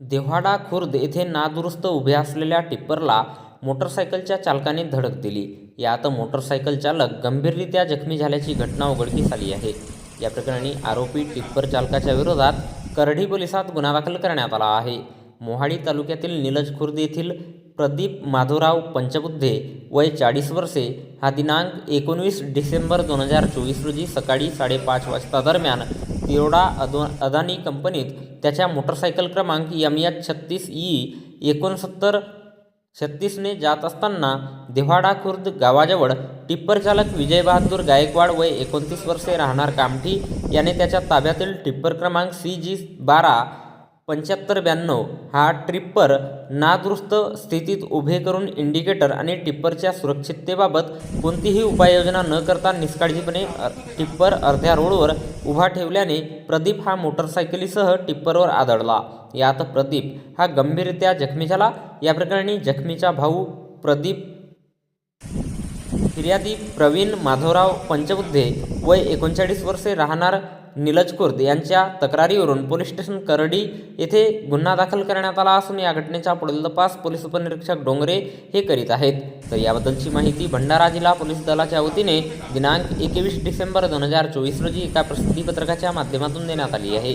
देव्हाडा खुर्द येथे नादुरुस्त उभे असलेल्या टिप्परला मोटरसायकलच्या चालकाने धडक दिली. यात मोटरसायकल चालक गंभीररित्या जखमी झाल्याची घटना उघडकीस आली आहे. या प्रकरणी आरोपी टिप्पर चालकाच्या विरोधात करडी पोलिसात गुन्हा दाखल करण्यात आला आहे. मोहाडी तालुक्यातील निलज खुर्द येथील प्रदीप माधवराव पंचबुद्धे वय चाळीस वर्षे हा दिनांक एकोणवीस डिसेंबर दोन हजार चोवीस रोजी सकाळी साडेपाच वाजता दरम्यान तिरोडा अदो अदानी कंपनीत त्याच्या मोटरसायकल क्रमांक यम एच छत्तीस ई एकोणसत्तर छत्तीसने जात असताना देव्हाडा खुर्द गावाजवळ टिप्पर चालक विजय बहादूर गायकवाड वय एकोणतीस वर्षे राहणार कामठी याने त्याच्या ताब्यातील टिप्पर क्रमांक सी जी बारा पंच्याहत्तर ब्याण्णव हा ट्रिप्पर नादुरुस्त स्थितीत उभे करून इंडिकेटर आणि टिप्परच्या सुरक्षिततेबाबत कोणतीही उपाययोजना न करता निष्काळजीपणे टिप्पर अर्ध्या रोडवर उभा ठेवल्याने प्रदीप हा मोटरसायकलीसह टिप्परवर आदळला. यात प्रदीप हा गंभीररित्या जखमी झाला. या प्रकरणी जखमीचा भाऊ प्रदीप फिर्यादी प्रवीण माधवराव पंचबुद्धे वय एकोणचाळीस वर्षे राहणार निलज कुर्द यांच्या तक्रारीवरून पोलीस स्टेशन करडी येथे गुन्हा दाखल करण्यात आला असून या घटनेचा पुढील तपास पोलीस उपनिरीक्षक डोंगरे हे करीत आहेत. तर याबद्दलची माहिती भंडारा जिल्हा पोलीस दलाच्या वतीने दिनांक एकवीस डिसेंबर दोन हजार चोवीस रोजी एका प्रसिद्धीपत्रकाच्या माध्यमातून देण्यात आली आहे.